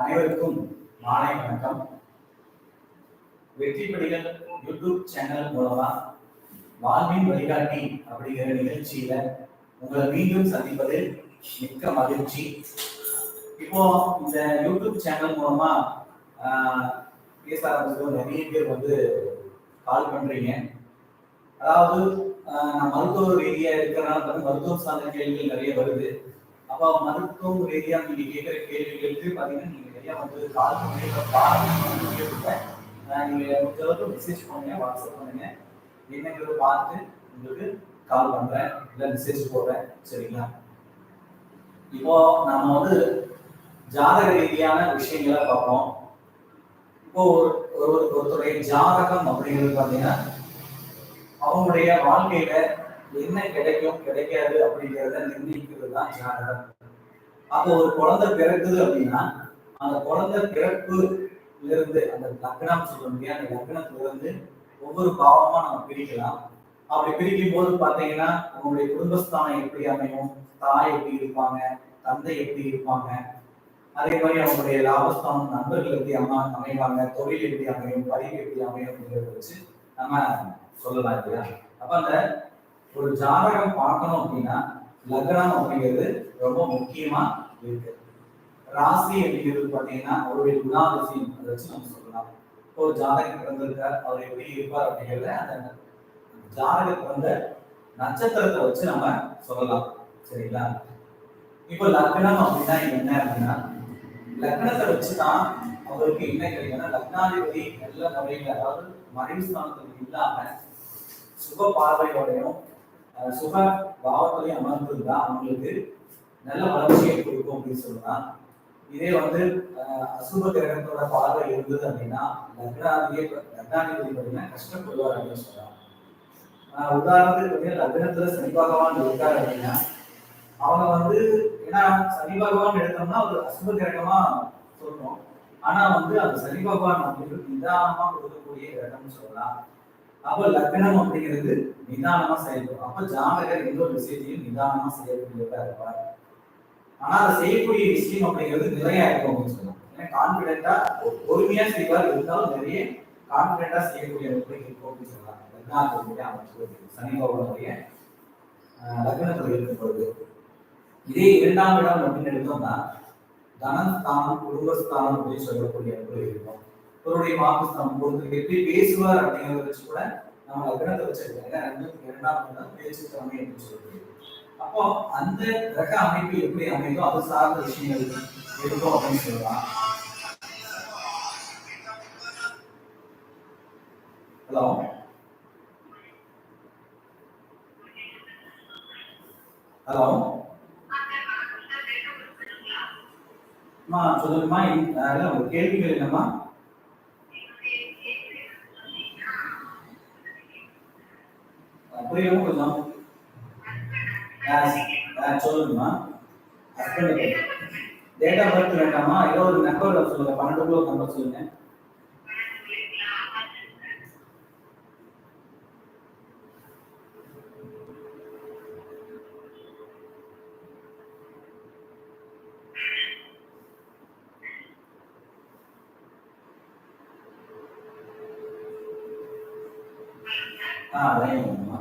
அனைவருக்கும் மாலை வணக்கம். வெற்றிப்படிகள் யூடியூப் சேனல் மூலமா வாழ்வின் வழிகாட்டி அப்படிங்கிற நிகழ்ச்சியில உங்களை மீண்டும் சந்திப்பது மிக்க மகிழ்ச்சி. இப்போ இந்த யூடியூப் சேனல் மூலமா ஆஹ், பேச ஆரம்பிச்சதும் நிறைய பேர் வந்து கால் பண்றீங்க. அதாவது ஆஹ், நான் மருத்துவ ரீதியா இருக்கிறனால வந்து சார்ந்த கேள்விகள் நிறைய வருது. அப்போ மருத்துவம் ரீதியா நீங்க கேட்கிற கேள்விகளுக்கு பாத்தீங்கன்னா நீங்க நிறைய வந்து கால் பண்ணி இப்ப நீங்க முடிஞ்ச மெசேஜ் பண்ணுங்க வாட்ஸ்அப் பண்ணுங்க. என்னங்கிறத பார்த்து உங்களுக்கு கால் பண்றேன் இல்ல மெசேஜ் போடுறேன் சரிங்களா? இப்போ நம்ம வந்து ஜாதக ரீதியான விஷயங்களை பார்ப்போம். இப்போ ஒரு ஒரு ஒருத்தருடைய ஜாதகம் அப்படிங்கிறது பார்த்தீங்கன்னா அவங்களுடைய வாழ்க்கையில என்ன கிடைக்கும் கிடைக்காது அப்படிங்கிறத நிர்ணயிக்கிறது தான் ஜாதகம். அப்போ ஒரு குழந்தை பிறக்குது அப்படின்னா அந்த குழந்தை பிறப்புல இருந்து அந்த லக்னம் சொல்ல முடியாது அந்த லக்னத்துல இருந்து ஒவ்வொரு பாவமா நம்ம பிரிக்கலாம். அப்படி பிரிக்கும் போது பாத்தீங்கன்னா உங்களுடைய குடும்பஸ்தானம் எப்படி அமையும் தாய் எப்படி இருப்பாங்க தந்தை எப்படி இருப்பாங்க? அதே மாதிரி அவங்களுடைய லாபஸ்தானம் நண்பர்கள் எப்படி அம்மா அமைவாங்க தொழில் எப்படி அமையும் படிப்பு எப்படி அமையும் அப்படிங்கிறத வச்சு நம்ம சொல்லலாம் இல்லையா? அப்ப அந்த ஒரு ஜாதகம் பார்க்கணும் அப்படின்னா லக்னம் அப்படிங்கிறது ரொம்ப முக்கியமா இருக்கு. ராசி அப்படிங்கிறது பாத்தீங்கன்னா அவருடைய குணாதிசயம் அதை வச்சு நம்ம சொல்லலாம். இப்போ ஒரு ஜாதகம் பிறந்திருக்கார் அவர் எப்படி இருப்பார் அப்படிங்கிறத அந்த ஜாதகம் பிறந்த நட்சத்திரத்தை வச்சு நம்ம சொல்லலாம். சரிங்களா? இப்போ லக்னம் அப்படின்னா என்ன அப்படின்னா லக்னத்தை வச்சுதான் அவருக்கு என்ன கிடைக்கும்னா லக்னாதிபதி நல்ல முறையில் அதாவது மறைவு ஸ்தானத்துக்கு இல்லாம சுப பார்வையோடையும் சுக சுப அமர்ந்திருந்தா அவங்களுக்கு நல்ல வளர்ச்சியை கொடுக்கும் அப்படின்னு சொல்லலாம் இதே வந்து அசுப கிரகத்தோட பார்வை இருந்தது அப்படின்னா லக்னாதிபதி லக்னாதிபதி பார்த்தீங்கன்னா கஷ்டப்படுவார் அப்படின்னு சொல்லலாம் உதாரணத்துக்கு பார்த்தீங்கன்னா லக்னத்துல சனி பகவான் இருக்காரு அப்படின்னா அவங்க வந்து ஏன்னா சனி பகவான் எடுத்தோம்னா ஒரு அசுப கிரகமா சொல்றோம் ஆனா வந்து அந்த சனி பகவான் அப்படிங்கிறது நிதானமா கொடுக்கக்கூடிய கிரகம்னு சொல்லலாம். அப்ப லக்னம் அப்படிங்கிறது நிதானமா செயல்படும். அப்ப ஜாதகர் எந்த ஒரு விஷயத்தையும் நிதானமா செய்யக்கூடியதா இருப்பார். ஆனா அதை செய்யக்கூடிய விஷயம் அப்படிங்கிறது நிறைய இருக்கும் அப்படின்னு சொல்லலாம் ஏன்னா கான்பிடென்டா பொறுமையா செய்வார். இருந்தாலும் நிறைய கான்பிடென்டா செய்யக்கூடிய அமைப்பு இருக்கும் அப்படின்னு சொல்லலாம் லக்னாத்தினுடைய அமைப்பு சனி பகவானுடைய லக்னத்தில் இருக்கும் பொழுது இதே இரண்டாம் இடம் அப்படின்னு எடுத்தோம்னா தனஸ்தானம் குடும்பஸ்தானம் அப்படின்னு சொல்லக்கூடிய அமைப்பு இருக்கும் அவருடைய வாக்குஸ்தானம். ஒருத்தர் எப்படி பேசுவார் அப்படிங்கிறத வச்சு கூட நம்ம கிரகத்தை வச்சிருக்காங்க. ஏன்னா ரெண்டுத்துக்கு இரண்டாம் பேச்சு திறமை அப்படின்னு சொல்லக்கூடிய அப்போ அந்த கிரக அமைப்பு எப்படி அமைதோ அது சார்ந்த விஷயங்கள் இருக்கும் அப்படின்னு சொல்லலாம். ஹலோ? ஹலோ? அம்மா சொல்லுங்கம்மா. கேள்விகள் என்னம்மா அஹ் புரியவும் கொஞ்சம் அஹ் சொல்லுங்கம்மா ஹஸ்பண்ட் டேட் ஆஃப் பர்த் வேண்டாமா ஏதோ ஒரு நம்பர் சொல்லுங்க. பன்னெண்டுக்குள்ள நம்பர் சொல்லுங்க ஆ லைன்மா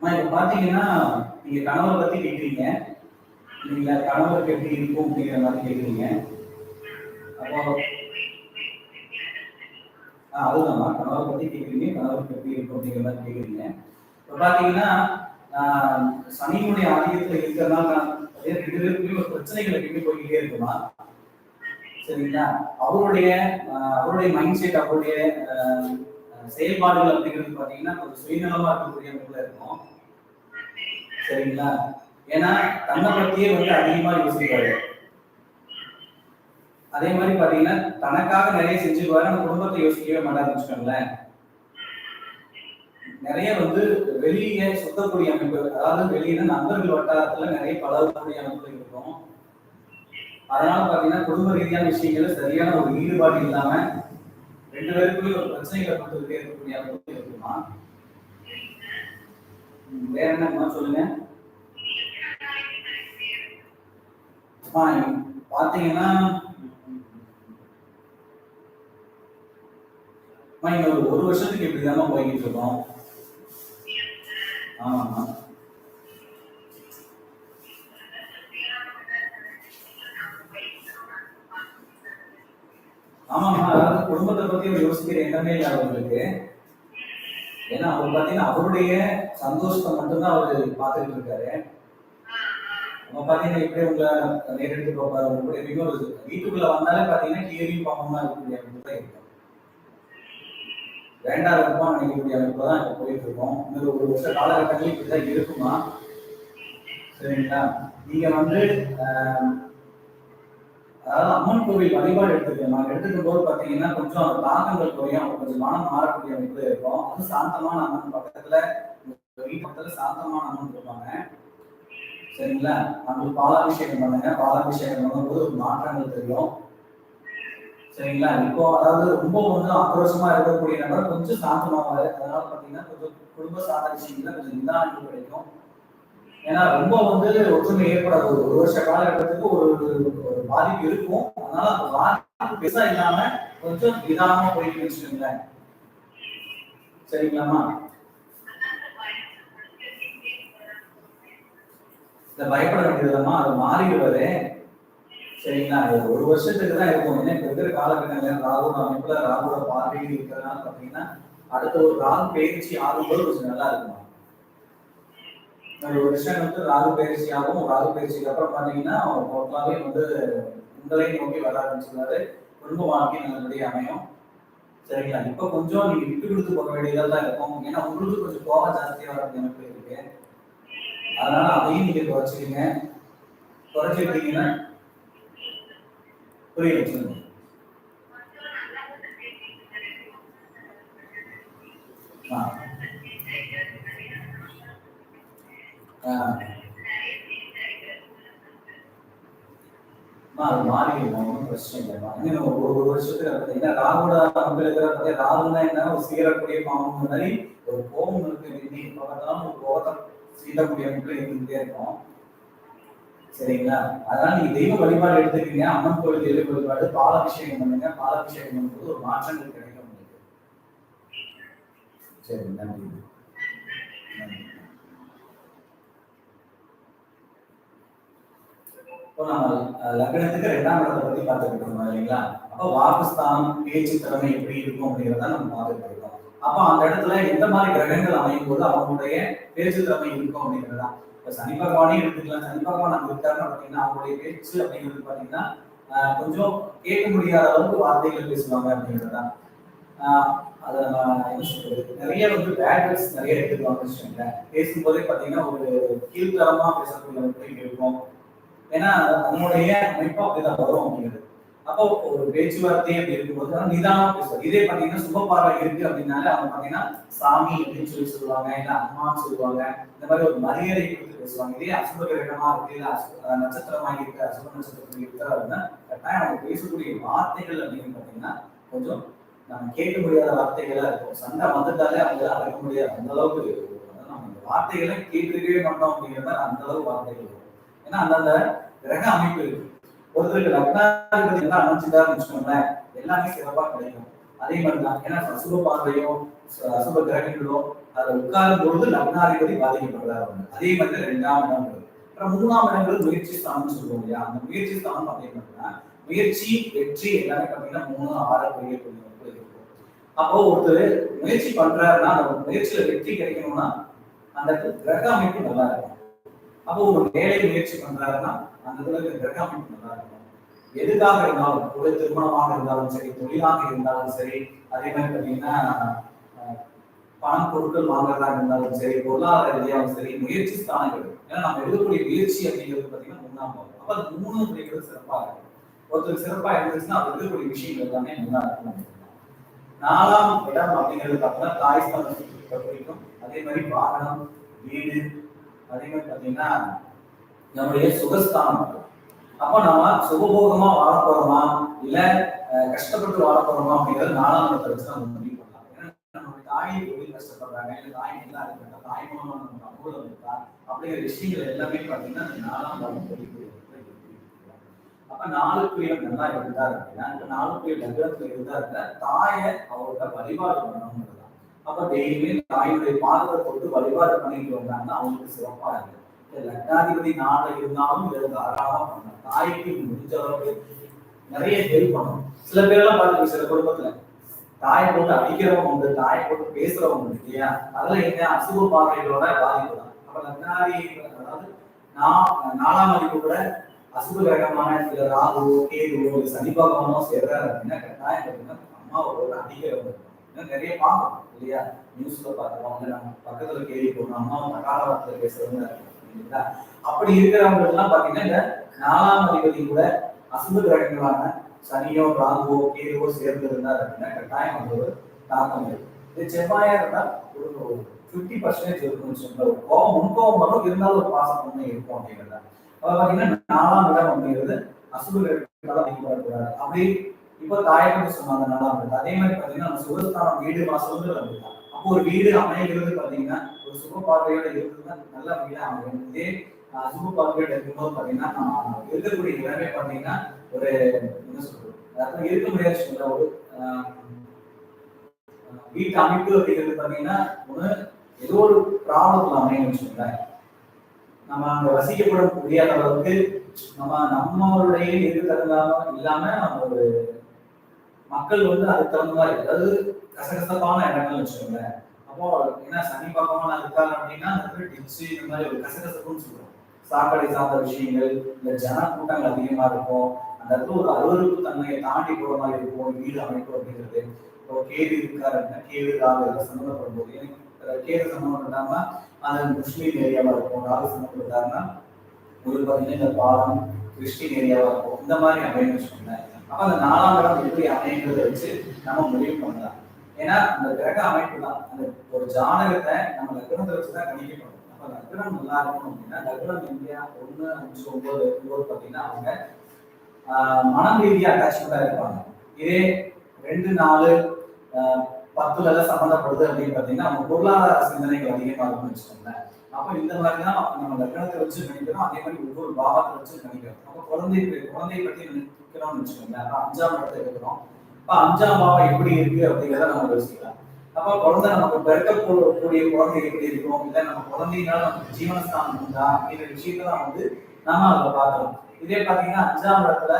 அம்மா, இப்ப பாத்தீங்கன்னா நீங்க கணவரை பத்தி கேக்குறீங்க. நீங்க கணவருக்கு எப்படி இருக்கும் அப்படிங்கிற மாதிரி கேக்குறீங்க. அப்போ ஆ, அதுதான்மா கணவரை பத்தி கேக்குறீங்க. கணவருக்கு எப்படி இருக்கும் அப்படிங்கிற மாதிரி கேக்குறீங்க. இப்ப பாத்தீங்கன்னா சனியுடைய சனியினுடைய ஆதிக்கத்துல இருக்கிறதுனால ரெண்டு பேருக்குமே ஒரு பிரச்சனைகளை எப்பயுமே போய்கிட்டே இருக்குமா சரிங்களா? அவருடைய அவருடைய மைண்ட் செட் அவருடைய செயல்பாடுகள் அப்படிங்கிறது பாத்தீங்கன்னா கொஞ்சம் சுயநலமா இருக்கக்கூடிய அமைப்புல இருக்கும். சரிங்களா? ஏன்னா தன்னை பத்தியே வந்து அதிகமா யோசிப்பாரு அதே மாதிரி பாத்தீங்கன்னா தனக்காக நிறைய செஞ்சுக்குவாரு நம்ம குடும்பத்தை யோசிக்கவே மாட்டாருன்னு வச்சுக்கோங்களேன். நிறைய வந்து வெளியே சுத்தக்கூடிய அமைப்பு அதாவது வெளியில நண்பர்கள் வட்டாரத்துல நிறைய பழகக்கூடிய அமைப்பு இருக்கும். அதனால பாத்தீங்கன்னா குடும்ப ரீதியான விஷயங்கள்ல சரியான ஒரு ஈடுபாடு இல்லாம ரெண்டு பேருக்குமே ஒரு பிரச்சனைகளை கொடுத்துக்கிட்டே இருக்கக்கூடிய அளவுக்கு இருக்குமா? வேற என்னம்மா சொல்லுங்க? பாத்தீங்கன்னா அம்மா, ஒரு ஒரு வருஷத்துக்கு இப்படிதாம்மா போய்கிட்டு இருக்கோம். ஆமாம்மா. ஆமாம்மா அதாவது குடும்பத்தை பத்தி அவர் யோசிக்கிற எண்ணமே இல்லை அவங்களுக்கு. ஏன்னா அவர் பாத்தீங்கன்னா அவருடைய சந்தோஷத்தை மட்டும்தான் அவர் பார்த்துட்டு இருக்காரு. நம்ம பாத்தீங்கன்னா இப்படியே உங்களை நேரிட்டு பார்ப்பாரு. அவங்க கூட எப்பயுமே ஒரு வீட்டுக்குள்ள வந்தாலே பாத்தீங்கன்னா கீழே பாவம் இருக்கக்கூடிய அமைப்பு தான் இருக்கும். வேண்டாம் இருக்குமா நினைக்கக்கூடிய அமைப்பு தான் இப்போ போயிட்டு இருக்கோம். இன்னொரு ஒரு வருஷ காலகட்டங்கள் இப்படிதான் இருக்குமா? சரிங்களா? நீங்க வந்து ஆஹ், அதாவது அம்மன் கோவில் வழிபாடு எடுத்துக்கணும் நான் எடுத்துக்கும் போது பாத்தீங்கன்னா கொஞ்சம் அந்த தாக்கங்கள் குறையும் கொஞ்சம் மனம் மாறக்கூடிய அமைப்பு இருக்கும். அது சாந்தமான அம்மன் பக்கத்துல வீட்டு பக்கத்துல சாந்தமான அம்மன் இருப்பாங்க. சரிங்களா? நம்மளுக்கு பாலாபிஷேகம் பண்ணுங்க. பாலாபிஷேகம் பண்ணும்போது ஒரு மாற்றங்கள் தெரியும். சரிங்களா? இப்போ அதாவது ரொம்ப கொஞ்சம் ஆக்ரோஷமா இருக்கக்கூடிய நபர் கொஞ்சம் சாந்தமாவாரு. அதனால பாத்தீங்கன்னா கொஞ்சம் குடும்ப சாத விஷயங்கள்ல கொஞ்சம் நிதானங்கள் கிடைக்கும். ஏன்னா ரொம்ப வந்து ஒற்றுமை ஏற்படாது. ஒரு ஒரு வருஷ காலகட்டத்துக்கு ஒரு ஒரு பாதிப்பு இருக்கும். அதனால அந்த பாதிப்பு பெருசா இல்லாம கொஞ்சம் நிதானமா போயிட்டு வச்சுக்கோங்களேன். சரிங்களாமா இந்த பயப்பட வேண்டியதுலாமா அது மாறிடுவது சரிங்களா? அது ஒரு வருஷத்துக்கு தான் இருக்கும். ஏன்னா இப்ப இருக்கிற காலகட்டங்கள் ராகுல அமைப்புல ராகுல பார்வையில் இருக்கிறதுனால பாத்தீங்கன்னா அடுத்த ஒரு ராகு பயிற்சி ஆகும்போது கொஞ்சம் நல்லா இருக்குமா ஒரு வருஷம் வந்து ராகு பயிற்சி ஆகும் ராகு பயிற்சிக்கு அப்புறம் பாத்தீங்கன்னா டோட்டலாவே வந்து உங்களை நோக்கி வர ஆரம்பிச்சிருந்தாரு. குடும்ப வாழ்க்கை நல்லபடியாக அமையும். சரிங்களா? இப்ப கொஞ்சம் நீங்க விட்டு கொடுத்து போக வேண்டியதா தான் இருக்கும். ஏன்னா உங்களுக்கு கொஞ்சம் கோபம் ஜாஸ்தியா வர எனக்கு இருக்கு. அதனால அதையும் நீங்க குறைச்சிக்கங்க. குறைச்சிட்டீங்கன்னா புரியல சொல்லுங்க ஆ. ஆ. அது ஒன்றும் பிரச்சனை இல்லைம்மா இன்னும் ஒரு ஒரு வருஷத்துல ஏன்னா ராகுட அமைப்பில் இருக்கிற ராகுனா என்ன ஒரு சீரக்கூடிய பாம்பு மாதிரி ஒரு கோபம் இருக்கு இன்னைக்கு பார்த்தாலும் ஒரு கோபத்தை சீரக்கூடிய மக்கள் இருந்துகிட்டே இருக்கும் சரிங்களா அதனால நீங்க தெய்வ வழிபாடு எடுத்துக்கீங்க அம்மன் கோவில் தெய்வ வழிபாடு பாலாபிஷேகம் பண்ணுங்க பாலாபிஷேகம் பண்ணும்போது ஒரு மாற்றங்கள் கிடைக்கும் உங்களுக்கு சரி நன்றி இப்போ நம்ம லக்னத்துக்கு ரெண்டாம் இடத்தை பத்தி பார்த்துக்கிட்டு இருந்தோம் இல்லைங்களா? அப்போ வாக்குஸ்தானம் பேச்சு திறமை எப்படி இருக்கும் அப்படிங்கிறத நம்ம பார்த்துட்டு இருக்கோம். அப்போ அந்த இடத்துல எந்த மாதிரி கிரகங்கள் அமையும் போது அவங்களுடைய பேச்சு திறமை இருக்கும் அப்படிங்கிறதா? இப்போ சனி பகவானே எடுத்துக்கலாம். சனி பகவான் அங்கே இருக்காருன்னு பார்த்தீங்கன்னா அவங்களுடைய பேச்சு அப்படிங்கிறது பார்த்தீங்கன்னா கொஞ்சம் கேட்க முடியாத அளவுக்கு வார்த்தைகள் பேசுவாங்க அப்படிங்கிறதா? அதை என்ன சொல்றது? நிறைய வந்து பேட்டர்ஸ் நிறைய எடுத்துக்கலாம் பேசும்போதே பார்த்தீங்கன்னா ஒரு கீழ்த்தரமா பேசக்கூடிய இருக்கும் ஏன்னா நம்மளுடைய அமைப்பு அப்படிதான் வரும் அப்படிங்கிறது. அப்போ ஒரு பேச்சுவார்த்தை அப்படி இருக்கும்போது நிதானம் பேசுவார் பேசுவாங்க இதே பாத்தீங்கன்னா சுபபார்வை இருக்கு அப்படின்னாலே அவங்க பாத்தீங்கன்னா சாமி அப்படின்னு சொல்லி சொல்லுவாங்க இல்ல அம்மான்னு சொல்லுவாங்க. இந்த மாதிரி ஒரு மரியாதை கொடுத்து பேசுவாங்க. இதே அசுப கிரகமா இருக்கு இல்ல நட்சத்திரமா இருக்கு அசுப நட்சத்திரத்துல இருக்கிற அப்படின்னா கட்டாயம் அவங்க பேசக்கூடிய வார்த்தைகள் அப்படின்னு பாத்தீங்கன்னா கொஞ்சம் நம்ம கேட்க முடியாத வார்த்தைகளா இருக்கும். சண்டை வந்துட்டாலே அவங்க அடக்க முடியாது. அந்த அளவுக்கு நம்ம வார்த்தைகளை கேட்டுக்கவே மாட்டோம் அப்படிங்கிற மாதிரி அந்த அளவுக்கு வார்த்தைகள் இருக்கும் ஏன்னா அந்தந்த கிரக அமைப்பு இருக்கு. ஒருத்தருக்கு லக்னாதிபதி எல்லாம் அமைச்சுட்டாருன்னு வச்சுக்கோங்களேன் எல்லாமே சிறப்பா கிடைக்கும். அதே மாதிரி தான் ஏன்னா அசுப பார்வையோ அசுப கிரகங்களோ அதுல உட்காரும் பொழுது லக்னாதிபதி பாதிக்கப்படுறாரு அதே மாதிரி ரெண்டாம் இடம் அப்புறம் மூணாம் இடங்கள் முயற்சி ஸ்தானம்னு சொல்லுவோம் இல்லையா? அந்த முயற்சி ஸ்தானம் பார்த்தீங்கன்னா முயற்சி வெற்றி எல்லாமே பார்த்தீங்கன்னா மூணு ஆறு பெரிய இருக்கும். அப்போ ஒருத்தர் முயற்சி பண்றாருன்னா அந்த முயற்சியில வெற்றி கிடைக்கணும்னா அந்த கிரக அமைப்பு நல்லா இருக்கும். அப்போ ஒரு வேலை முயற்சி பண்றாருன்னா அந்த இதுல ரெக்கமெண்ட் கிரக எதுக்காக இருந்தாலும் ஒரு திருமணமாக இருந்தாலும் சரி தொழிலாக இருந்தாலும் சரி அதே மாதிரி பார்த்தீங்கன்னா பணம் பொருட்கள் வாங்குறதா இருந்தாலும் சரி பொருளாதார ரீதியாகவும் சரி முயற்சி ஸ்தானங்கள். ஏன்னா நம்ம எழுதக்கூடிய முயற்சி அப்படிங்கிறது பார்த்தீங்கன்னா மூணாம் பாவம் அப்ப மூணு அப்படிங்கிறது சிறப்பாக இருக்கும். ஒருத்தர் சிறப்பா இருந்துச்சுன்னா அவர் இருக்கக்கூடிய விஷயங்கள் எல்லாமே நல்லா இருக்கும் நாலாம் இடம் அப்படிங்கிறது பார்த்தீங்கன்னா தாய் ஸ்தானத்தை குறிக்கும் அதே மாதிரி வாகனம் வீடு அதே மாதிரி பார்த்தீங்கன்னா நம்முடைய சுகஸ்தானம். அப்போ நம்ம சுகபோகமா வாழ போறோமா? இல்ல கஷ்டப்பட்டு வாழ போறோமா? அப்படிங்கிறது நாலாம் இடத்தை வச்சு நம்ம முடிவு பண்ணலாம். ஏன்னா நம்மளுடைய தாய் தொழில் கஷ்டப்படுறாங்க இல்ல தாய் நல்லா இருக்காங்க தாய் மூலமா நம்ம அனுகூலம் இருக்கா? அப்படிங்கிற விஷயங்கள் எல்லாமே பார்த்தீங்கன்னா அந்த நாலாம் பாவம் தொழில் அப்ப நாலு பேர் நல்லா இருந்தா அப்படின்னா நாலு பேர் லக்னத்துல இருந்தாருன்னா தாயை அவரோட வழிபாடு பண்ணணும் அப்ப டெய்லியுமே தாயுடைய பாதத்தை தொட்டு வழிபாடு பண்ணிட்டு வந்தாங்கன்னா அவங்களுக்கு சிறப்பா இருக்கு லட்சாதிபதி லக்னாதிபதி இருந்தாலும் இதை தாராளமா பண்ணணும் தாய்க்கு முடிஞ்ச அளவுக்கு நிறைய ஹெல்ப் பண்ணணும் சில பேர்லாம் பாருங்க சில குடும்பத்துல தாயை போட்டு அடிக்கிறவங்க உண்டு தாயை போட்டு பேசுறவங்க உண்டு இல்லையா? அதெல்லாம் என்ன அசுப பார்வைகளோட பாதிப்பு தான். அப்ப லக்னாதி அதாவது நான் நாலாம் மதிப்பு கூட அசுப கிரகமான சில ராகுவோ கேதுவோ சனி பகவானோ சேர்றாரு அப்படின்னா கட்டாயம் பார்த்தீங்கன்னா அம்மாவோட அடிக்கிறவங்க நிறைய பார்க்கணும். இல்லையா? நியூஸ்ல பார்க்கிறோம் நம்ம பக்கத்துல கேள்வி போடுறோம் அம்மா நகால வார்த்தை பேசுறவங்க இல்லைங்களா? அப்படி இருக்கிறவங்க எல்லாம் பாத்தீங்கன்னா இந்த நாலாம் அதிபதி கூட அசுப கிரகங்களான சனியோ ராகுவோ கேதுவோ சேர்ந்து இருந்தார் அப்படின்னா கட்டாயம் வந்து ஒரு தாக்கம் இருக்கு இது செவ்வாயா இருந்தா ஒரு ஃபிஃப்டி பர்சன்டேஜ் இருக்கும்னு சொல்ற ஒரு கோவம் முன்கோவம் வரும். இருந்தாலும் ஒரு பாசம் ஒண்ணு இருக்கும் அப்படிங்கிறத அப்ப பாத்தீங்கன்னா நாலாம் இடம் அப்படிங்கிறது அசுப கிரகங்களால் அதிகப்படக்கூடாது அப்படி இப்போ தாயகம் சொன்னாங்க நாலாம் இடம் அதே மாதிரி பாத்தீங்கன்னா நம்ம சுகஸ்தானம் வீடு வாசல்கள் வந்துட்டான் அப்போ ஒரு வீடு அமைகிறது பாத்தீங்கன்னா ஒரு சுப பார்வையோட இருக்குதுன்னா நல்ல வீடு அமையும் இதே சுப பார்வையோட இருக்கும்போது பாத்தீங்கன்னா நம்ம இருக்கக்கூடிய இடமே பாத்தீங்கன்னா ஒரு என்ன சொல்றது? அதாவது இருக்க முடியாத சொல்ற ஒரு வீட்டு அமைப்பு அப்படிங்கிறது பாத்தீங்கன்னா ஒண்ணு ஏதோ ஒரு ப்ராப்ளத்துல அமையும் வச்சுக்கோங்களேன். நம்ம அங்க வசிக்கப்பட முடியாத அளவுக்கு நம்ம நம்மளுடைய இருக்கிறதுனால இல்லாம நம்ம ஒரு மக்கள் வந்து அதுக்கு தகுந்த மாதிரி அதாவது கசகசப்பான இடங்கள் வச்சுக்கோங்களேன். அப்போ ஏன்னா சனி பக்கமா இருக்காங்க அப்படின்னா அந்த இடத்துல இந்த மாதிரி ஒரு கசகசப்புன்னு சொல்லுவோம் சாக்கடை சார்ந்த விஷயங்கள் இந்த ஜன கூட்டங்கள் அதிகமா இருக்கும். அந்த இடத்துல ஒரு அருவருப்பு தன்மையை தாண்டி போற மாதிரி இருக்கும். வீடு அமைப்பு அப்படிங்கிறது. இப்போ கேது இருக்காரு அப்படின்னா கேது ராகு சம்மந்தப்படும் போது கேது சம்மந்தப்பட்டாங்கன்னா அது முஸ்லீம் ஏரியாவா இருக்கும். ராகு சம்மந்தப்பட்டாருன்னா ஒரு பார்த்தீங்கன்னா இந்த பாலம் கிறிஸ்டின் ஏரியாவா இருக்கும். இந்த மாதிரி அமையும் வச்சுக்கோங்களேன். அப்ப அந்த நாலாம் கிரகம் எப்படி அமைங்கிறத வச்சு நம்ம முடிவு பண்ணலாம். ஏன்னா அந்த கிரக அமைப்பு தான் அந்த ஒரு ஜானகத்தை நம்ம லக்னத்தை வச்சுதான் கணிக்க பண்ணணும் அப்ப லக்னம் நல்லா இருக்கணும் அப்படின்னா லக்னம் இந்தியா ஒண்ணு அஞ்சு ஒன்பது ஒன்பது பார்த்தீங்கன்னா அவங்க ஆஹ், மனம் ரீதியா அட்டாச்மெண்டா இருப்பாங்க. இதே ரெண்டு நாலு ஆஹ், பத்துல எல்லாம் சம்மந்தப்படுது அப்படின்னு பார்த்தீங்கன்னா நம்ம பொருளாதார சிந்தனைகள் அதிகமா இருக்கும்னு வச்சுக்கோங்களேன். அப்ப இந்த மாதிரி தான் நம்ம லக்னத்தை வச்சு கணிக்கிறோம். அதே மாதிரி ஒவ்வொரு பாவத்தை வச்சு கணிக்கிறோம். அப்ப குழந்தை குழந்தையை பத்தி இருக்கிறோம்னு வச்சுக்கோங்களேன். அப்ப அஞ்சாம் இடத்துல இருக்கிறோம் அப்ப அஞ்சாம் பாவம் எப்படி இருக்கு அப்படிங்கிறத நம்ம யோசிக்கலாம். அப்ப குழந்தை நமக்கு பிறக்கக்கூடிய குழந்தை எப்படி இருக்கும்? இல்ல நம்ம குழந்தைங்களால நமக்கு ஜீவனஸ்தானம் உண்டா அப்படிங்கிற விஷயத்தெல்லாம் வந்து நாம அதுல பார்க்கலாம் இதே பாத்தீங்கன்னா அஞ்சாம் இடத்துல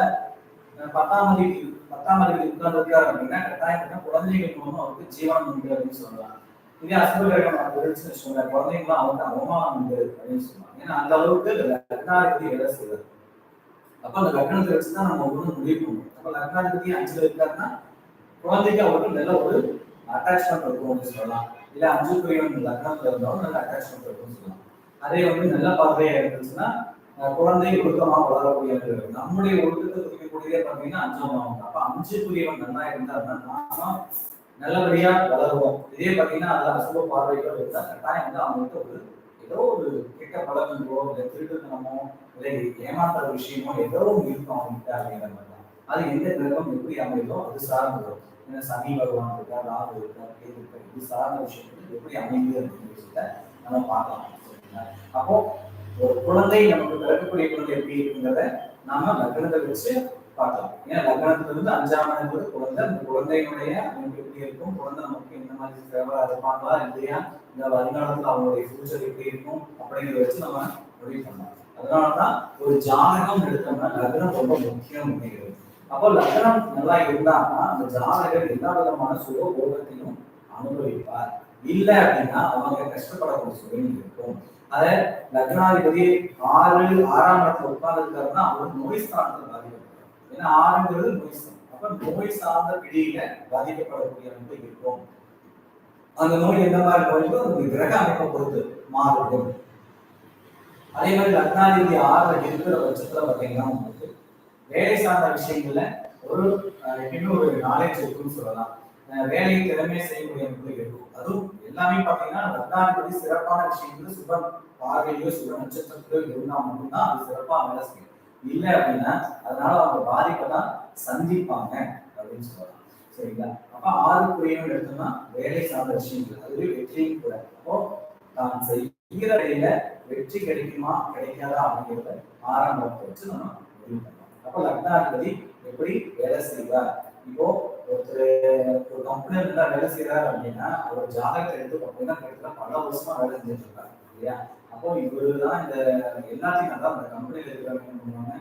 பத்தாம் மதிப்பு பத்தாம் மதிப்பு உட்கார்ந்துருக்காரு அப்படின்னா கட்டாயம் குழந்தைகள் மூலமா அவருக்கு ஜீவனம் உண்டு அப்படின்னு சொல்லலாம். இதே அசுபகிரகம் இருந்துச்சுன்னு வச்சுக்கோங்க குழந்தைங்களாம் அவருக்கு அவமானம் உண்டு அப்படின்னு சொல்லுவாங்க. ஏன்னா அந்த அளவுக்கு லக்னாதிபதி வேலை செய்வார். அப்ப அந்த லக்னத்தை வச்சு தான் நம்ம ஒன்று முடிவு பண்ணுவோம் அப்ப லக்னாதிபதி அஞ்சுல இருக்காருன்னா குழந்தைக்கு அவருக்கு நல்ல ஒரு அட்டாச்மெண்ட் இருக்கும் அப்படின்னு சொல்லலாம். இல்ல அஞ்சு குரியவன் லக்னத்துல இருந்தாலும் நல்ல அட்டாச்மெண்ட் இருக்கும்னு சொல்லலாம். அதே வந்து நல்ல பார்வையா இருந்துச்சுன்னா குழந்தை ஒழுக்கமா வளரக்கூடிய நம்முடைய ஒழுக்கத்தை குறிக்கக்கூடியதே பாத்தீங்கன்னா அஞ்சாம் பாவம் அப்ப அஞ்சு குரியவன் நல்லா இருந்தாருன்னா நாம நல்லபடியா வளருவோம் இதே பார்த்தீங்கன்னா அதுல அசுப பார்வைகள் இருந்தா கட்டாயம் வந்து அவங்களுக்கு ஒரு ஏதோ ஒரு கெட்ட பழக்கங்களோ இல்லை திருட்டுத்தனமோ இல்லை ஏமாத்துற விஷயமோ ஏதோ ஒன்று இருக்கும் அவங்ககிட்ட அப்படிங்கிற மாதிரி தான் அது எந்த கிரகம் எப்படி அமையுதோ அது சார்ந்து ஏன்னா சனி பகவான் இருக்கா ராகு இருக்கா கேது இருக்கா இது சார்ந்த விஷயங்கள் எப்படி அமையுது அப்படிங்கிற விஷயத்த நம்ம பார்க்கலாம். சரிங்களா? அப்போ ஒரு குழந்தை நமக்கு பிறக்கக்கூடிய குழந்தை எப்படி இருக்குங்கிறத நாம லக்னத்தை வச்சு பார்க்கலாம். ஏன்னா லக்னத்துல இருந்து அஞ்சாம் என்பது குழந்தை அந்த குழந்தையினுடைய அமைப்பு எப்படி இருக்கும்? குழந்தை நமக்கு எந்த மாதிரி ஃபேவரா இருப்பாங்களா இல்லையா? இந்த வருங்காலத்துல அவங்களுடைய ஃபியூச்சர் எப்படி இருக்கும் அப்படிங்கிறத வச்சு நம்ம முடிவு பண்ணலாம். அதனாலதான் ஒரு ஜாதகம் எடுத்தோம்னா லக்னம் ரொம்ப முக்கியம் அப்படிங்கிறது. அப்போ லக்னம் நல்லா இருந்தாங்கன்னா அந்த ஜாதகர் எல்லா விதமான சுகபோகத்தையும் அனுபவிப்பார். இல்ல அப்படின்னா அவங்க கஷ்டப்படக்கூடிய சூழ்நிலை இருக்கும். அத லக்னாதிபதி ஆறு ஆறாம் இடத்துல உட்கார்ந்துருக்காருன்னா அவர் நோய் ஸ்தானத்துல பாதிக்கப்படுறார் ஏன்னா ஆறுங்கிறது நோய் ஸ்தானம் அப்ப நோய் சார்ந்த பிடியில பாதிக்கப்படக்கூடிய அமைப்பு இருக்கும். அந்த நோய் எந்த மாதிரி நோய்க்கோ அந்த கிரக அமைப்பை பொறுத்து மாறுபடும். அதே மாதிரி லக்னாதிபதி ஆறுல இருக்கிற பட்சத்துல பாத்தீங்கன்னா உங்களுக்கு வேலை சார்ந்த விஷயங்கள்ல ஒரு அஹ், எப்பயுமே ஒரு நாலேஜ் இருக்குன்னு சொல்லலாம். அஹ், வேலையை திறமையை செய்யக்கூடிய அமைப்பு இருக்கும். அதுவும் எல்லாமே பாத்தீங்கன்னா லக்னாதிபதி சிறப்பான விஷயங்கள் சுப பார்வையிலோ சுப நட்சத்திரத்திலோ இருந்தா மட்டும்தான் அது சிறப்பா வேலை செய்யும். இல்லை அப்படின்னா அதனால அவங்க பாதிப்பை தான் சந்திப்பாங்க அப்படின்னு சொல்லலாம். சரிங்களா? அப்ப ஆறுக்குரியவன் எடுத்தோம்னா வேலை சார்ந்த விஷயங்கள் அதுவே வெற்றியும் கூட. அப்போ தான் செய்கிற வேலையில வெற்றி கிடைக்குமா கிடைக்காதா அப்படிங்கிறத ஆறாம் வச்சு நம்ம முடிவு பண்ணலாம். அப்ப லக்னாதிபதி எப்படி வேலை செய்வார்? இப்போ ஒருத்தர் ஒரு கம்பெனில இருந்தா வேலை செய்யறாரு அப்படின்னா அவர் ஜாதகத்தை எடுத்து கம்பெனி கிட்டத்தட்ட பல வருஷமா வேலை செஞ்சுட்டு இருக்காரு இல்லையா? அப்போ இவரு தான் இந்த எல்லாத்தையும் நல்லா அந்த கம்பெனியில இருக்கிறவங்க என்ன பண்ணுவாங்க?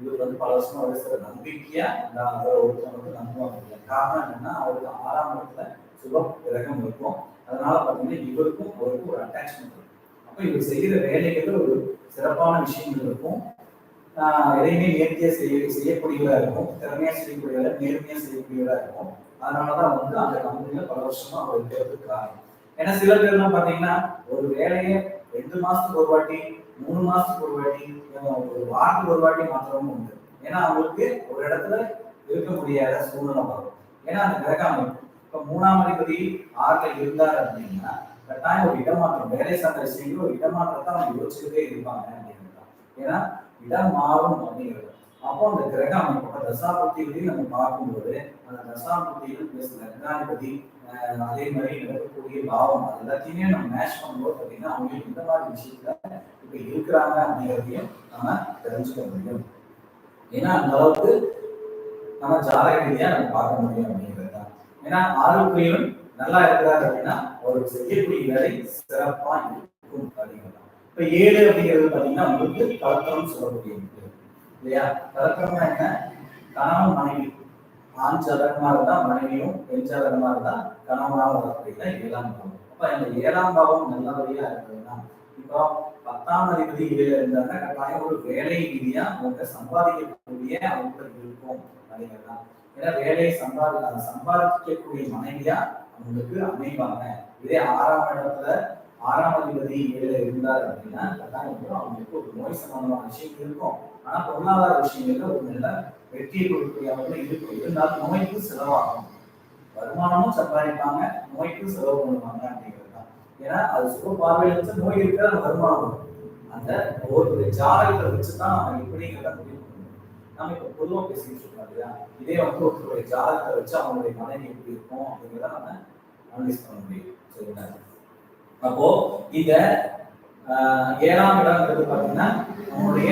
இவர் வந்து பல வருஷமா வேலை நம்பிக்கையா அந்த அவரை ஒருத்தர் வந்து நம்புவாங்க காரணம் என்னன்னா அவருக்கு ஆறாம் இடத்துல சுப கிரகம் இருக்கும். அதனால பாத்தீங்கன்னா இவருக்கும் அவருக்கும் ஒரு அட்டாச்மெண்ட் இருக்கும். அப்போ இவர் செய்யற வேலைகள் ஒரு சிறப்பான விஷயங்கள் இருக்கும். எதையுமே நேர்த்தியா செய்ய செய்யக்கூடியவரா இருக்கும். திறமையா செய்யக்கூடியவரா நேர்மையா செய்யக்கூடியவரா இருக்கும். அதனாலதான் வந்து அந்த கம்பெனியில பல வருஷமா அவர் இருக்கிறதுக்கு காரணம். ஏன்னா சில பேர்லாம் பாத்தீங்கன்னா ஒரு வேலையை ரெண்டு மாசத்துக்கு ஒரு வாட்டி மூணு மாசத்துக்கு ஒரு வாட்டி ஒரு வாரத்துக்கு ஒரு வாட்டி மாத்திரமும் உண்டு. ஏன்னா அவங்களுக்கு ஒரு இடத்துல இருக்க முடியாத சூழ்நிலை வரும். ஏன்னா அந்த கிரக அமைப்பு இப்ப மூணாம் அதிபதி ஆறுல இருந்தார் அப்படின்னா கட்டாயம் ஒரு இடமாற்றம் வேலை சார்ந்த விஷயங்கள் ஒரு இடமாற்றத்தை அவங்க யோசிச்சுட்டே இருப்பாங்க அப்படின்னு தான். ஏன்னா இடம் மாறும் அப்படிங்கிறது அப்போ அந்த கிரக அமைப்பு அப்ப தசாபுத்திகளையும் நம்ம பார்க்கும்போது அந்த தசாபுத்திகள் பிளஸ் லக்னாதிபதி அதே மாதிரி நடக்கக்கூடிய பாவம் அது எல்லாத்தையுமே நம்ம மேட்ச் பண்ணும்போது பார்த்தீங்கன்னா அவங்களுக்கு இந்த மாதிரி விஷயத்துல இப்போ இருக்கிறாங்க அப்படிங்கிறதையும் நம்ம தெரிஞ்சுக்க முடியும். ஏன்னா அந்த அளவுக்கு நம்ம ஜாதக நம்ம பார்க்க முடியும் அப்படிங்கிறது தான். ஏன்னா ஆரோக்கியம் நல்லா இருக்கிறார் அப்படின்னா ஒரு செய்யக்கூடிய வேலை சிறப்பா இருக்கும் அப்படிங்கிறது இப்ப ஏழு அப்படிங்கிறது பாத்தீங்கன்னா உங்களுக்கு கலத்திரம் சொல்லக்கூடிய இல்லையா? கலக்கம்னா என்ன? கணவன் மனைவி. ஆண் ஜாதகமா இருந்தா மனைவியும் பெண் ஜாதகமா இருந்தா கணவனாக வரக்கூடிய ஏழாம் பாவம். அப்ப இந்த ஏழாம் பாவம் நல்லபடியா இருக்கிறதுனா இப்போ பத்தாம் அதிபதி ஏழு இருந்தாங்க கட்டாயம் ஒரு வேலை ரீதியா அவங்க சம்பாதிக்கக்கூடிய அவங்களுக்கு இருக்கும் அப்படிங்கிறது தான். ஏன்னா வேலையை சம்பாதி சம்பாதிக்கக்கூடிய மனைவியா அவங்களுக்கு அமைவாங்க. இதே ஆறாம் இடத்துல ஆறாம் அதிபதி ஏழு இருந்தார் அப்படின்னா கட்டாயம் அவங்களுக்கு ஒரு நோய் சம்பந்தமான விஷயம் இருக்கும். ஆனா பொருளாதார விஷயங்கள்ல ஒரு நல்ல வெற்றியை கொடுக்கக்கூடிய இருக்கும். இருந்தாலும் நோய்க்கு செலவாகும். வருமானமும் சம்பாதிப்பாங்க நோய்க்கும் செலவு பண்ணுவாங்க அப்படிங்கிறது ஏன்னா அது சுக பார்வையில வச்சு நோய் இருக்கிற அந்த வருமானம். அந்த ஒரு ஜாதகத்தை வச்சு தான் நம்ம இப்படிங்கிறத முடிவு பண்ணணும் நம்ம இப்ப பொதுவாக பேசிட்டு இருக்கோம் இல்லையா? இதே வந்து ஒருத்தருடைய ஜாதகத்தை வச்சு அவங்களுடைய மனைவி எப்படி இருக்கும் அப்படிங்கிறத நம்ம அனலைஸ் பண்ண முடியும். சரிங்களா? அப்போ இந்த ஏழாம் இடம்ங்கிறது பாத்தீங்கன்னா நம்மளுடைய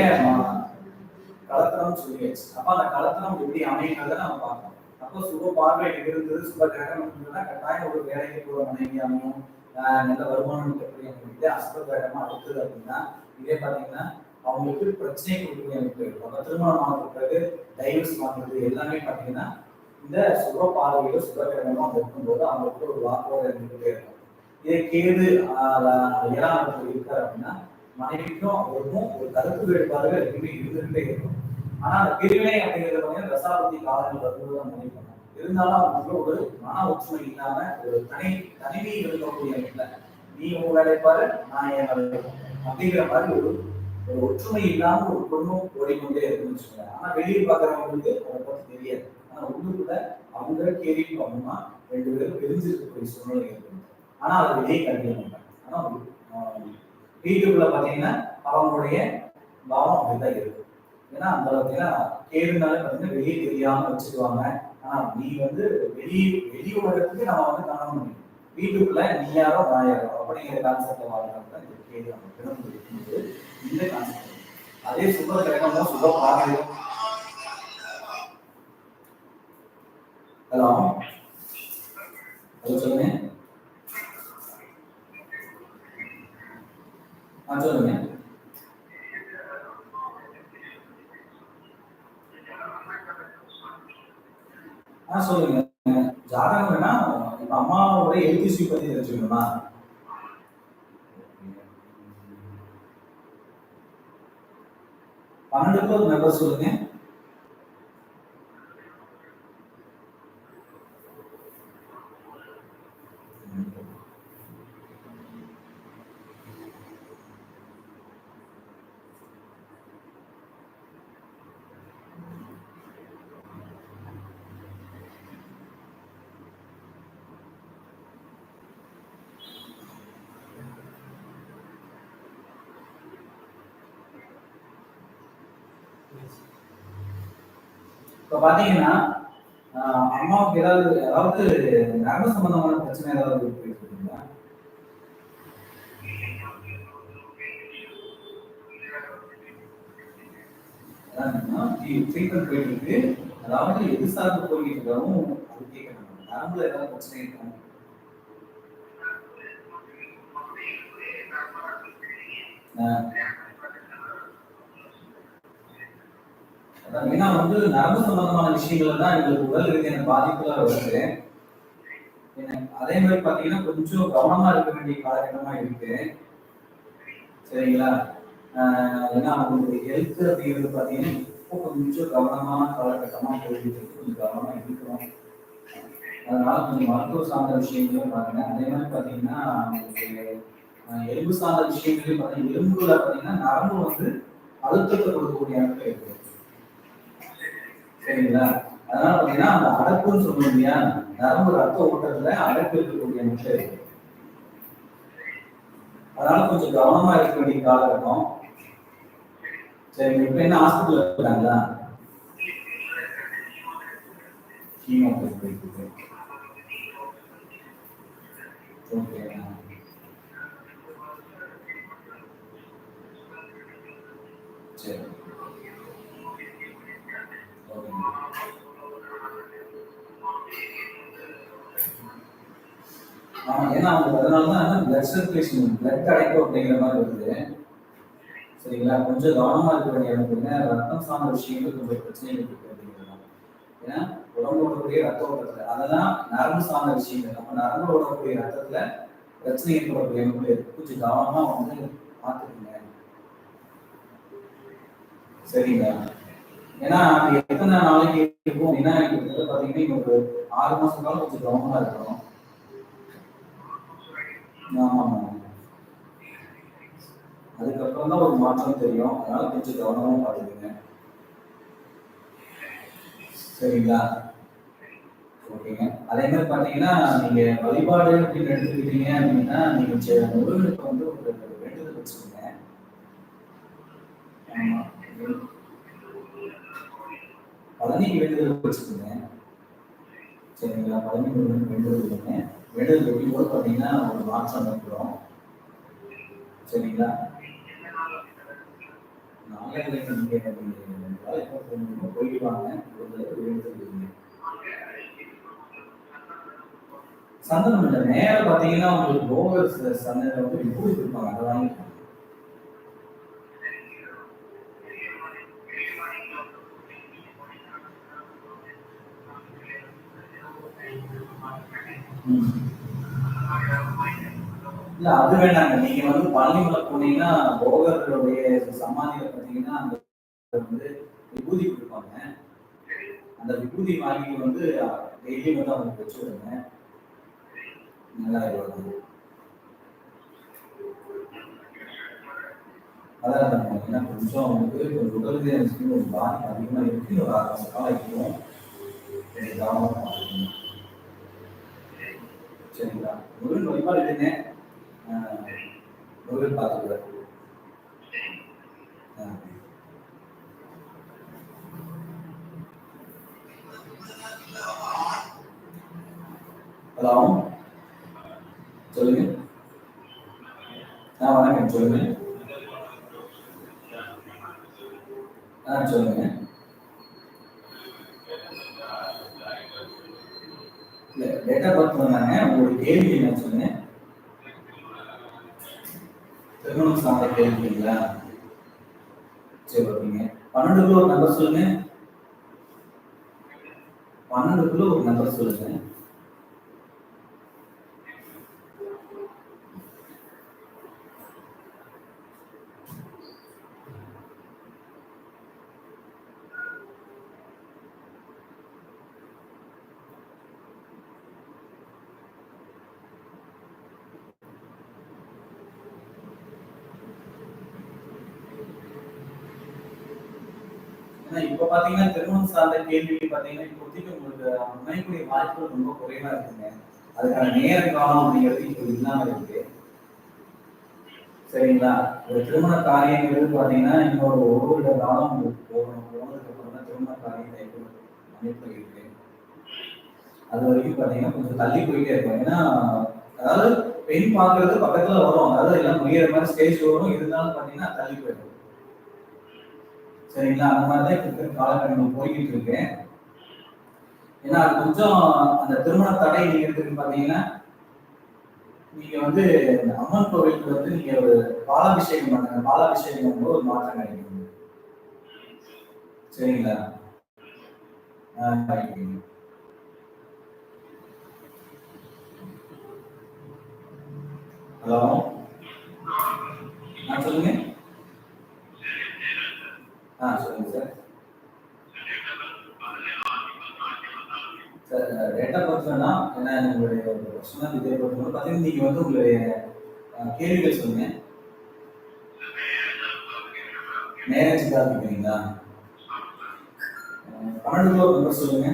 கலத்தனம் சொல்லியாச்சு. அப்ப அந்த கலத்தனம் எப்படி அமையுங்கிறத நம்ம பார்க்கணும். அப்போ சுப பார்வை இருந்தது சுப கிரகம் இருந்ததுன்னா கட்டாயம் ஒரு வேலைக்கு போற மனைவி அமையும். நல்ல வருமானம் இருக்கக்கூடிய அமைப்பு இதே அடுத்தது அப்படின்னா இதே பாத்தீங்கன்னா அவங்களுக்கு பிரச்சனை கொடுக்கக்கூடிய அமைப்பு இருக்கும் திருமணம் ஆனதுக்கு பிறகு டைவர்ஸ் வாங்குறது எல்லாமே பாத்தீங்கன்னா இந்த சுப பார்வையோ சுப கிரகமா இருக்கும்போது அவங்களுக்கு ஒரு வாக்குவாதம் இருந்துகிட்டே இருக்கும். இதே கேது ஏழாம் இடத்துல இருக்காரு அப்படின்னா மனைவிக்கும் அவருக்கும் ஒரு கருத்து வேறுபாடுகள் எப்பயுமே இருந்துகிட்டே இருக்கும். ஆனா அந்த பிரிவினை அப்படிங்கிறது பார்த்தீங்கன்னா தசாபதி காலங்கள் வரும்போது தான் முடிவு இருந்தாலும் அவங்களுக்கு ஒரு மன ஒற்றுமை இல்லாம ஒரு தனி தனிமை இருக்கக்கூடிய இடத்துல நீ உன் வேலையை பாரு நான் என் வேலை அப்படிங்கிற மாதிரி ஒரு ஒரு ஒற்றுமை இல்லாம ஒரு பொண்ணும் ஓடிக்கொண்டே இருக்குன்னு வச்சுக்கோங்க. ஆனா வெளியே பாக்குறவங்களுக்கு அதை பத்தி தெரியாது. ஆனா உள்ளுக்குள்ள அவங்க கேள்வி பண்ணணும்னா ரெண்டு பேரும் பிரிஞ்சிருக்கக்கூடிய சூழ்நிலை இருக்கும் ஆனா அதை வெளியே கண்டிக்க மாட்டாங்க ஆனா வீட்டுக்குள்ள பாத்தீங்கன்னா அவங்களுடைய பாவம் அப்படிதான் இருக்கும். ஏன்னா அந்த அளவுக்கு கேளுனால பாத்தீங்கன்னா வெளியே தெரியாம வச்சுக்குவாங்க ஆனா நீ வந்து வெளியே வெளி உலகத்துக்கு நம்ம வந்து காண முடியும் வீட்டுக்குள்ள நீ யாரோ நான் யாரோ அப்படிங்கிற கான்செப்ட் வாழ்றாங்க இந்த கேள்வி நம்ம தினம் இருக்கும்போது இந்த கான்செப்ட் அதே சுப கிரகமும் சுப பார்வையும் ஹலோ சொல்லுங்க ஆ சொல்லுங்க ஆ சொல்லுங்க ஜாதகம் வேணா இப்ப அம்மாவோட பத்தி தெரிஞ்சுக்கணுமா பன்னெண்டு பேர் மெம்பர் சொல்லுங்க இப்போ பார்த்தீங்கன்னா ஆஹ் அம்மாவுக்கு ஏதாவது அதாவது நரம்பு சம்பந்தமான பிரச்சனை ஏதாவது போயிட்டு இருக்குங்களா? ட்ரீட்மெண்ட் போயிட்டு இருக்கு. அதாவது எது சார்ந்து போயிட்டு இருக்காவும் அது கேட்கணும். நரம்புல ஏதாவது பிரச்சனை இருக்கா? ஆஹ் அதான் ஏன்னா வந்து நரம்பு சம்பந்தமான விஷயங்கள் தான் எங்களுக்கு உடல் ரீதியான பாதிப்புல வருது. அதே மாதிரி பாத்தீங்கன்னா கொஞ்சம் கவனமா இருக்க வேண்டிய காலகட்டமா இருக்கு. சரிங்களா? ஏன்னா அவங்களுடைய ஹெல்த் அப்படிங்கிறது பாத்தீங்கன்னா இப்போ கொஞ்சம் கவனமான காலகட்டமா போயிட்டு இருக்கு. கொஞ்சம் கவனமா இருக்கிறோம் அதனால கொஞ்சம் மருத்துவ சார்ந்த விஷயங்களையும் பாருங்க. அதே மாதிரி பாத்தீங்கன்னா எலும்பு சார்ந்த விஷயங்களையும் பாத்தீங்கன்னா எலும்புல பாத்தீங்கன்னா நரம்பு வந்து அழுத்தத்தை கொடுக்கக்கூடிய அமைப்பு இருக்கு. சரிங்களா? அதனால பாத்தீங்கன்னா அந்த அடப்புன்னு சொல்லுவோம் இல்லையா? நரம்பு ரத்த ஓட்டத்துல அடப்பு இருக்கக்கூடிய அம்சம் இருக்கு அதனால கொஞ்சம் கவனமா இருக்க வேண்டிய காலகட்டம். சரி இப்ப என்ன ஹாஸ்பிட்டல் இருக்கிறாங்களா சரி. ஏன்னா அவங்க அதனால தான் பிளட் சர்க்குலேஷன் பிளட் அடைக்கும் அப்படிங்கிற மாதிரி இருக்குது சரிங்களா? கொஞ்சம் கவனமா இருக்க வேண்டிய இடம் ரத்தம் சார்ந்த விஷயங்கள் கொஞ்சம் பிரச்சனைகள் இருக்கு அப்படிங்கிறது ஏன்னா உடம்பு ஓடக்கூடிய ரத்த ஓட்டத்துல அதெல்லாம் நரம்பு சார்ந்த விஷயங்கள். நம்ம நரம்பு ஓடக்கூடிய ரத்தத்துல பிரச்சனை ஏற்படக்கூடிய அமைப்பு இருக்கு. கொஞ்சம் கவனமா வந்து பார்த்துக்கோங்க. சரிங்களா? ஏன்னா அது எத்தனை நாளைக்கு இருக்கும் அப்படின்னா எனக்கு பாத்தீங்கன்னா இன்னும் ஒரு ஆறு மாசம் காலம் கொஞ்சம் கவனமா இருக்கணும். ஆமா ஆமா அதுக்கப்புறம் தான் ஒரு மாற்றம் தெரியும். அதனால கொஞ்சம் கவனமா பார்த்துக்குங்க சரிங்களா? ஓகேங்க. அதே மாதிரி பார்த்தீங்கன்னா நீங்க வழிபாடு அப்படின்னு எடுத்துக்கிட்டீங்க அப்படின்னா நீங்க முருகனுக்கு வந்து ஒரு வேண்டுதல் வச்சுக்கோங்க ஆமா பழனிக்கு வேண்டுதல் வச்சுக்கோங்க சரிங்களா பழனி வேண்டுதல் வைங்க வேண்டுதல் வைக்கும் போது பார்த்தீங்கன்னா ஒரு மாற்றம் அனுப்புகிறோம் சரிங்களா? நாளைக்கு நீங்கள் எப்போ போகணுமோ போயிட்டு வாங்க. ஒரு வேண்டுதல் வைங்க சந்தனம் இல்லை. நேரம் பார்த்தீங்கன்னா உங்களுக்கு போகர் சந்தனம் வந்து விபூதி கொடுப்பாங்க. அதை வாங்கி இல்ல அது வேண்டாங்க. நீங்க வந்து பழனிமலை போனீங்கன்னா போகர்களுடைய சமாதியில பார்த்தீங்கன்னா அந்த வந்து விபூதி கொடுப்பாங்க. அந்த விபூதி வாங்கி வந்து டெய்லி வந்து அவங்க வச்சுருங்க நல்லா இருக்கும். அதான் நம்ம கொஞ்சம் அவங்களுக்கு கொஞ்சம் உடல் ரீதியான பாதிப்பு அதிகமாக இருக்கு. ஒரு ஆறு மாசம் காலம் இருக்கும் பார்த்துக்கணும். சரிங்களா முருகன் வழிபாடு எடுங்க ஆஹ் முருகன் பார்த்துக்குவார். ஹலோ. சொல்லுங்க. ஆ வணக்கம். சொல்லுங்க. ஆ சொல்லுங்க. இல்ல டேட்டா பர்த் வந்தாங்க. உங்களோட கேள்வி என்ன சொல்லுங்க? திருமணம் சார்ந்த கேள்விங்களா சரி ஓகேங்க பன்னெண்டுக்குள்ள ஒரு நம்பர் சொல்லுங்க. பன்னெண்டுக்குள்ள ஒரு நம்பர் சொல்லுங்க ஏன்னா இப்ப பாத்தீங்கன்னா திருமணம் சார்ந்த கேள்வி பாத்தீங்கன்னா இப்போதைக்கு உங்களுக்கு அமையக்கூடிய வாய்ப்புகள் ரொம்ப குறைவா இருக்குங்க. அதுக்கான நேர காலம் அப்படிங்கிறது இப்போ இல்லாம இருக்கு. சரிங்களா? ஒரு திருமண காரியங்கிறது பாத்தீங்கன்னா இன்னொரு ஒரு வருட காலம் உங்களுக்கு போகணும். போனதுக்கு அப்புறம் தான் திருமண காரியம் அமைப்பு இருக்கு. அது வரைக்கும் பார்த்தீங்கன்னா கொஞ்சம் தள்ளி போயிட்டே இருக்கும். ஏன்னா அதாவது பெண் பார்க்கறது பக்கத்துல வரும். அதாவது எல்லாம் முடியிற மாதிரி ஸ்டேஜ் வரும். இருந்தாலும் பார்த்தீங்கன்னா தள்ளி போயிடும். சரிங்களா? அந்த மாதிரி தான் இப்போ இருக்கிற காலகட்டங்கள் போய்கிட்டு இருக்கேன் ஏன்னா அது கொஞ்சம் அந்த திருமண தடை நீங்க இருக்குன்னு பார்த்தீங்கன்னா நீங்க வந்து இந்த அம்மன் கோவிலுக்கு வந்து நீங்க ஒரு பாலாபிஷேகம் பண்ணுங்க. பாலாபிஷேகம் ஒரு மாற்றம் கிடைக்கும் சரிங்களா? ஆ, ஹலோ? ஆ சொல்லுங்க ஆ சொல்லுங்க சார் சார் டேட்டா பர்சனா ஏன்னா உங்களுடைய தான் இதே பர்சனல் பார்த்தீங்கன்னா நீங்கள் வந்து உங்களுடைய கேள்விகள் சொல்லுங்க. மேரேஜுக்காக கேட்குறீங்களா அஹ், பன்னெண்டு ரூபா நம்பர் சொல்லுங்க.